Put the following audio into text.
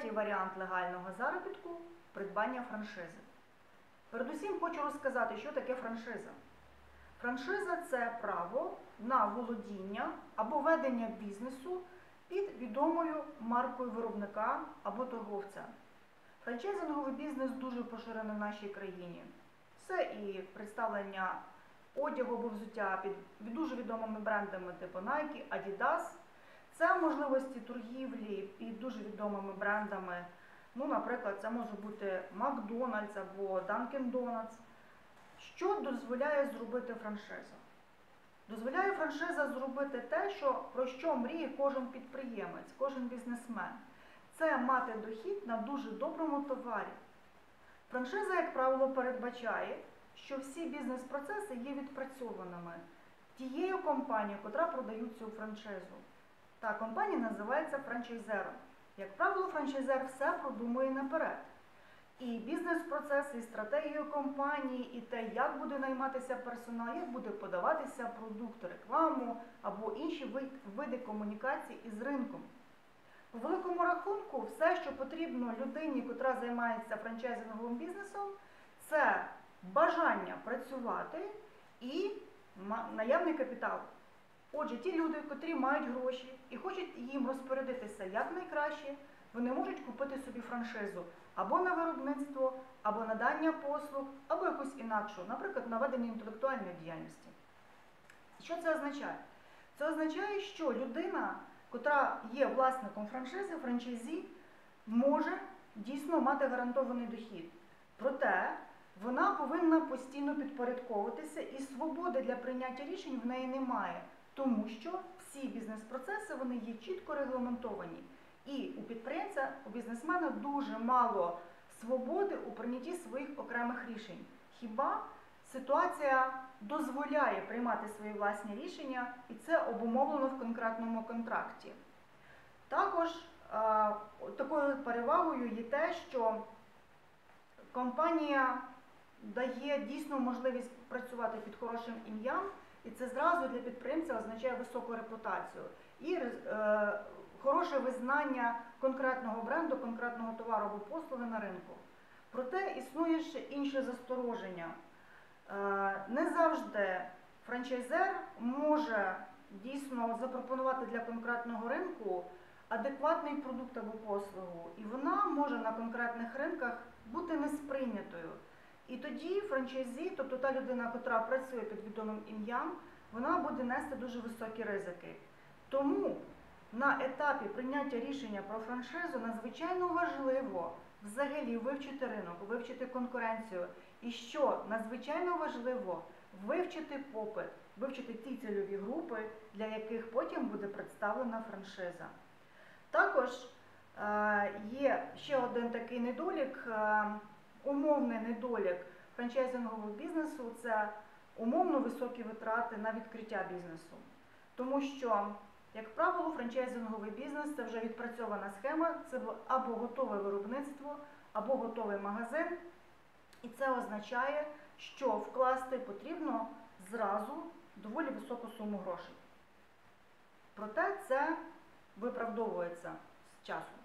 третій варіант легального заробітку придбання франшизи. Передусім хочу розказати, що таке франшиза. Франшиза це право на володіння або ведення бізнесу під відомою маркою виробника або торговця. Франчайзинговий бізнес дуже поширений в нашій країні. Це і представлення одягу або взуття під дуже відомими брендами типу Nike, Adidas. Це можливості торгівлі під дуже відомими брендами. Ну, наприклад, це може бути Макдональдс або Dunkin' Donuts. Що дозволяє зробити франшиза? Дозволяє франшиза зробити те, що, про що мріє кожен підприємець, кожен бізнесмен. Це мати дохід на дуже доброму товарі. Франшиза, як правило, передбачає, що всі бізнес-процеси є відпрацьованими тією компанією, котра продає цю франшизу. Та компанія називається франчайзером. Як правило, франчайзер все продумує наперед. І бізнес-процес, і стратегію компанії, і те, як буде найматися персонал, як буде подаватися продукт, рекламу або інші види комунікації із ринком. По великому рахунку, все, що потрібно людині, котра займається франчайзинговим бізнесом, це бажання працювати і наявний капітал. Отже, ті люди, котрі мають гроші і хочуть їм розпорядитися якнайкраще, вони можуть купити собі франшизу або на виробництво, або надання послуг, або якусь інакшу, наприклад, на ведення інтелектуальної діяльності. Що це означає? Це означає, що людина, котра є власником франшизи, франчайзі, може дійсно мати гарантований дохід. Проте вона повинна постійно підпорядковуватися і свободи для прийняття рішень в неї немає, тому що всі бізнес-процеси вони є чітко регламентовані. І у підприємця, у бізнесмена дуже мало свободи у прийнятті своїх окремих рішень. Хіба ситуація дозволяє приймати свої власні рішення, і це обумовлено в конкретному контракті. Також е, такою перевагою є те, що компанія дає дійсну можливість працювати під хорошим ім'ям, і це зразу для підприємця означає високу репутацію і е, хороше визнання конкретного бренду, конкретного товару або послуги на ринку. Проте існує ще інше застороження. Е, Не завжди франчайзер може дійсно запропонувати для конкретного ринку адекватний продукт або послугу, і вона може на конкретних ринках бути несприйнятою. І тоді франчайзі, тобто та людина, яка працює під відомим ім'ям, вона буде нести дуже високі ризики. Тому на етапі прийняття рішення про франшизу надзвичайно важливо взагалі вивчити ринок, вивчити конкуренцію. І що надзвичайно важливо вивчити попит, вивчити ті цільові групи, для яких потім буде представлена франшиза. Також е, є ще один такий недолік, е, умовний недолік франчайзингового бізнесу це умовно високі витрати на відкриття бізнесу. Тому що, як правило, франчайзинговий бізнес це вже відпрацьована схема, це або готове виробництво, або готовий магазин. І це означає, що вкласти потрібно зразу доволі високу суму грошей. Проте це виправдовується з часом.